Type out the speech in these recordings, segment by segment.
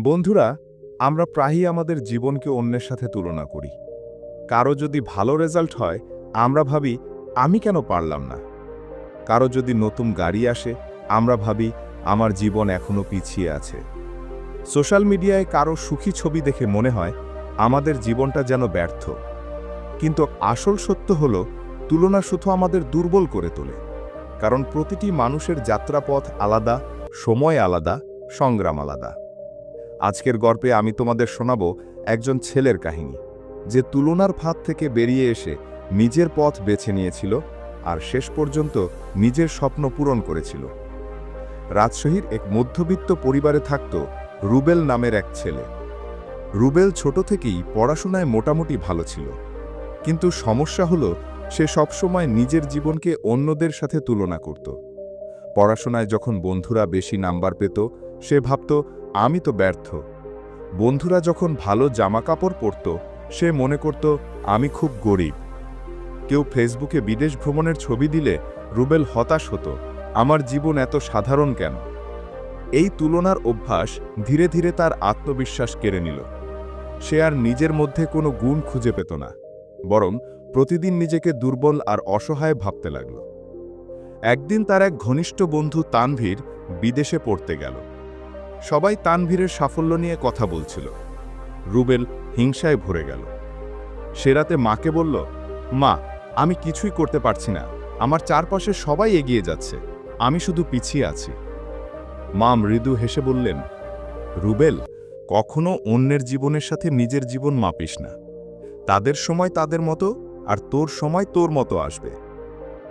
বন্ধুরা, আমরা প্রায়ই আমাদের জীবনকে অন্যের সাথে তুলনা করি। কারও যদি ভালো রেজাল্ট হয়, আমরা ভাবি, আমি কেন পারলাম না? কারও যদি নতুন গাড়ি আসে, আমরা ভাবি, আমার জীবন এখনও পিছিয়ে আছে। সোশ্যাল মিডিয়ায় কারও সুখী ছবি দেখে মনে হয়, আমাদের জীবনটা যেন ব্যর্থ। কিন্তু আসল সত্য হল, তুলনা শুধু আমাদের দুর্বল করে তোলে। কারণ প্রতিটি মানুষের যাত্রাপথ আলাদা, সময় আলাদা, সংগ্রাম আলাদা। আজকের গল্পে আমি তোমাদের শোনাব একজন ছেলের কাহিনী, যে তুলনার ফাঁদ থেকে বেরিয়ে এসে নিজের পথ বেছে নিয়েছিল আর শেষ পর্যন্ত নিজের স্বপ্ন পূরণ করেছিল। রাজশাহীর এক মধ্যবিত্ত পরিবারে থাকত রুবেল নামের এক ছেলে। রুবেল ছোট থেকেই পড়াশোনায় মোটামুটি ভালো ছিল, কিন্তু সমস্যা হলো সে সবসময় নিজের জীবনকে অন্যদের সাথে তুলনা করত। পড়াশোনায় যখন বন্ধুরা বেশি নাম্বার পেত, সে ভাবত আমি তো ব্যর্থ। বন্ধুরা যখন ভালো জামাকাপড় পরত, সে মনে করত, আমি খুব গরিব। কেউ ফেসবুকে বিদেশ ভ্রমণের ছবি দিলে রুবেল হতাশ হতো, আমার জীবন এত সাধারণ কেন? এই তুলনার অভ্যাস ধীরে ধীরে তার আত্মবিশ্বাস কেড়ে নিল। সে আর নিজের মধ্যে কোনো গুণ খুঁজে পেত না, বরং প্রতিদিন নিজেকে দুর্বল আর অসহায় ভাবতে লাগল। একদিন তার এক ঘনিষ্ঠ বন্ধু তানভীর বিদেশে পড়তে গেল। সবাই তানভীরের সাফল্য নিয়ে কথা বলছিল। রুবেল হিংসায় ভরে গেল। সে রাতে মাকে বলল, মা, আমি কিছুই করতে পারছি না। আমার চারপাশে সবাই এগিয়ে যাচ্ছে। আমি শুধু পিছিয়ে আছি। মা মৃদু হেসে বললেন, রুবেল, কখনো অন্যের জীবনের সাথে নিজের জীবন মাপিস না। তাদের সময় তাদের মতো, আর তোর সময় তোর মতো আসবে।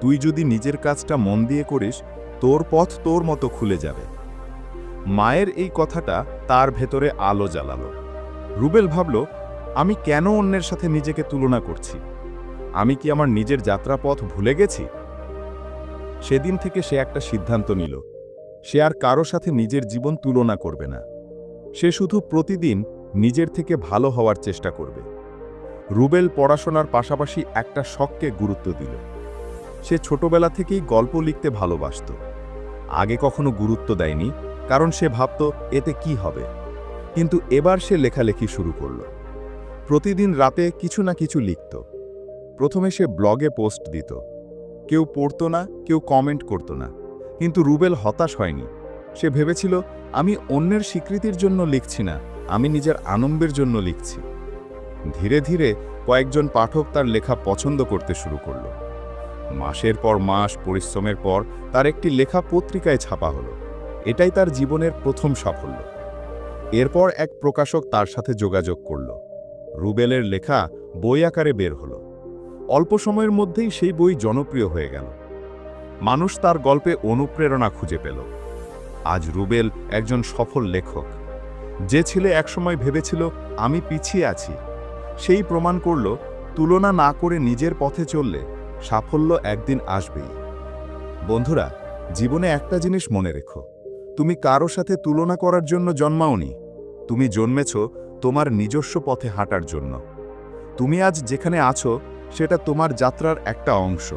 তুই যদি নিজের কাজটা মন দিয়ে করিস, তোর পথ তোর মতো খুলে যাবে। মায়ের এই কথাটা তার ভেতরে আলো জ্বালালো। রুবেল ভাবল, আমি কেন অন্যের সাথে নিজেকে তুলনা করছি? আমি কি আমার নিজের যাত্রাপথ ভুলে গেছি? সেদিন থেকে সে একটা সিদ্ধান্ত নিল। সে আর কারও সাথে নিজের জীবন তুলনা করবে না। সে শুধু প্রতিদিন নিজের থেকে ভালো হওয়ার চেষ্টা করবে। রুবেল পড়াশোনার পাশাপাশি একটা শখকে গুরুত্ব দিল। সে ছোটবেলা থেকেই গল্প লিখতে ভালোবাসত। আগে কখনো গুরুত্ব দেয়নি। কারণ সে ভাবত, এতে কি হবে? কিন্তু এবার সে লেখালেখি শুরু করল। প্রতিদিন রাতে কিছু না কিছু লিখত। প্রথমে সে ব্লগে পোস্ট দিত। কেউ পড়ত না, কেউ কমেন্ট করত না। কিন্তু রুবেল হতাশ হয়নি। সে ভেবেছিল, আমি অন্যের স্বীকৃতির জন্য লিখছি না, আমি নিজের আনন্দের জন্য লিখছি। ধীরে ধীরে কয়েকজন পাঠক তার লেখা পছন্দ করতে শুরু করল। মাসের পর মাস, পরিশ্রমের পর তার একটি লেখা পত্রিকায় ছাপা হলো। এটাই তার জীবনের প্রথম সাফল্য। এরপর এক প্রকাশক তার সাথে যোগাযোগ করল। রুবেলের লেখা বই আকারে বের হলো। অল্প সময়ের মধ্যেই সেই বই জনপ্রিয় হয়ে গেল। মানুষ তার গল্পে অনুপ্রেরণা খুঁজে পেল। আজ রুবেল একজন সফল লেখক। যে ছেলে একসময় ভেবেছিল, আমি পিছিয়ে আছি। সেই প্রমাণ করল, তুলনা না করে নিজের পথে চললে সাফল্য একদিন আসবেই। বন্ধুরা, জীবনে একটা জিনিস মনে রেখো। তুমি কারও সাথে তুলনা করার জন্য জন্মাওনি। তুমি জন্মেছ তোমার নিজস্ব পথে হাঁটার জন্য। তুমি আজ যেখানে আছো, সেটা তোমার যাত্রার একটা অংশ।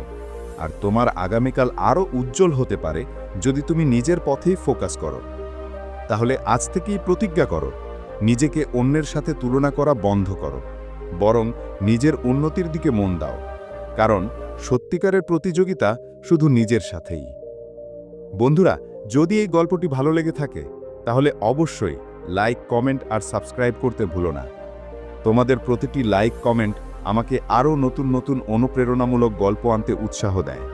আর তোমার আগামীকাল আরও উজ্জ্বল হতে পারে যদি তুমি নিজের পথেই ফোকাস করো। তাহলে আজ থেকেই প্রতিজ্ঞা করো, নিজেকে অন্যের সাথে তুলনা করা বন্ধ করো, বরং নিজের উন্নতির দিকে মন দাও। কারণ সত্যিকারের প্রতিযোগিতা শুধু নিজের সাথেই। বন্ধুরা যদি এই গল্পটি ভালো লেগে থাকে, তাহলে অবশ্যই লাইক, কমেন্ট আর সাবস্ক্রাইব করতে ভুলো না। তোমাদের প্রতিটি লাইক, কমেন্ট আমাকে আরও নতুন নতুন অনুপ্রেরণামূলক গল্প আনতে উৎসাহ দেয়।